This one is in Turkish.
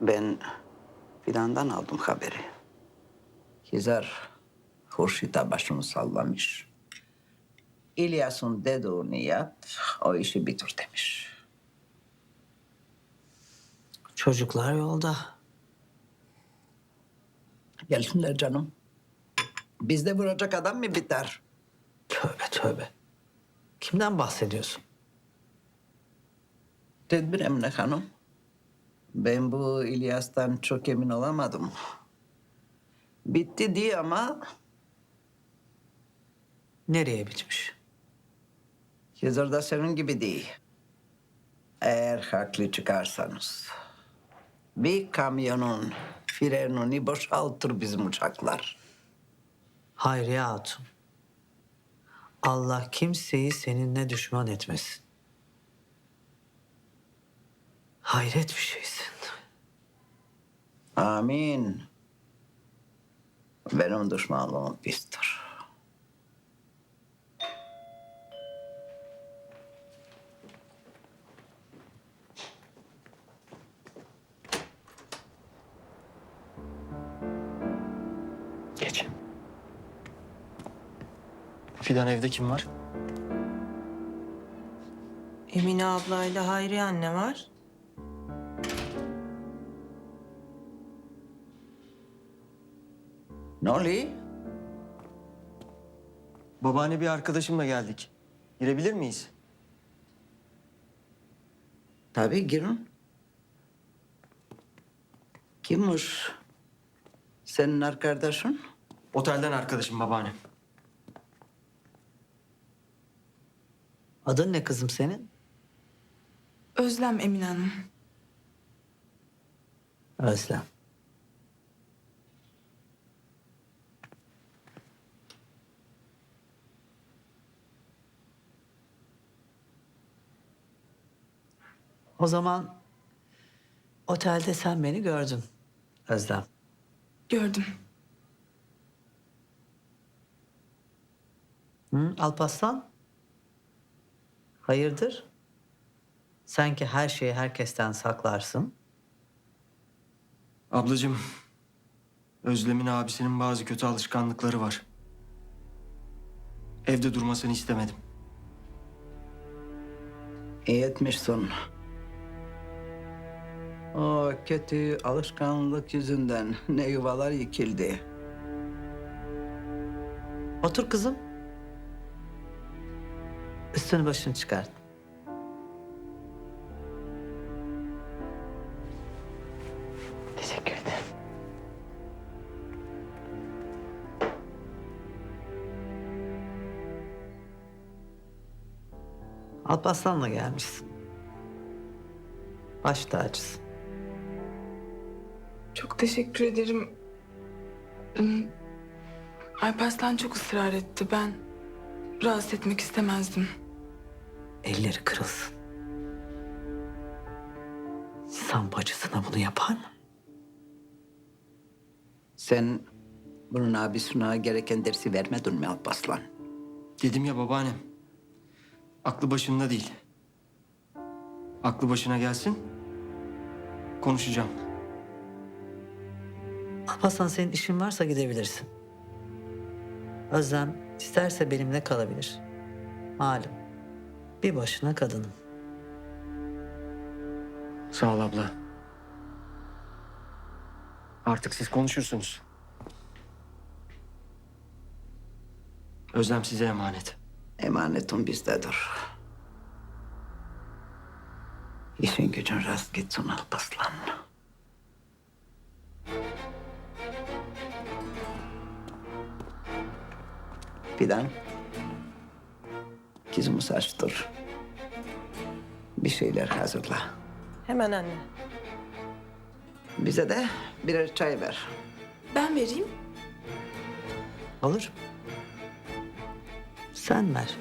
Ben Fidan'dan aldım haberi. Hizar Hurşit'e başını sallamış. İlyas'ın dediğini yap, o işi bitir demiş. Çocuklar yolda. Gelsinler canım. Bizde vuracak adam mı biter? Tövbe tövbe. Kimden bahsediyorsun? Tedbir Emine Hanım. Ben bu İlyas'tan çok emin olamadım. Bitti diye ama Nereye bitmiş? Hizır da senin gibi değil. Eğer haklı çıkarsanız. Bir kamyonun frenini boşaltır bizim uçaklar. Hayriye Hatun. Allah kimseyi seninle düşman etmesin. Hayret bir şeysin. Amin. Benim düşmanlığım pistir. Geç. Fidan evde kim var? Emine ablayla Hayriye anne var. Ne oluyor? Babaanne bir arkadaşımla geldik. Girebilir miyiz? Tabii girin. Kimmiş? Senin arkadaşın? Otelden arkadaşım babaanne. Adın ne kızım senin? Özlem Emine Hanım. Özlem. O zaman otelde sen beni gördün Özlem. Gördüm. Hı, Alparslan? Hayırdır? Sen ki her şeyi herkesten saklarsın. Ablacığım, Özlem'in abisinin bazı kötü alışkanlıkları var. Evde durmasını istemedim. İyi etmişsin. O kötü alışkanlık yüzünden ne yuvalar yıkıldı. Otur kızım. Üstünü başını çıkart. Teşekkür ederim. Alparslan'la gelmişsin. Baş tacısın. Çok teşekkür ederim. Hmm, Alparslan çok ısrar etti. Ben rahatsız etmek istemezdim. Elleri kırılsın. İnsan bacısına bunu yapar mı? Sen bunun abisine gereken dersi vermedin mi Alpaslan? Dedim ya babaannem. Aklı başında değil. Aklı başına gelsin. Konuşacağım. Alparslan senin işin varsa gidebilirsin. Özlem isterse benimle kalabilir. Malum bir başına kadınım. Sağ ol abla. Artık siz konuşursunuz. Özlem size emanet. Emanetin bizdedir. İşin gücün rast gitsin Alpaslan. Fidan. Kızımı açtır. Bir şeyler hazırla. Hemen anne. Bize de birer çay ver. Ben vereyim. Olur. Sen ver.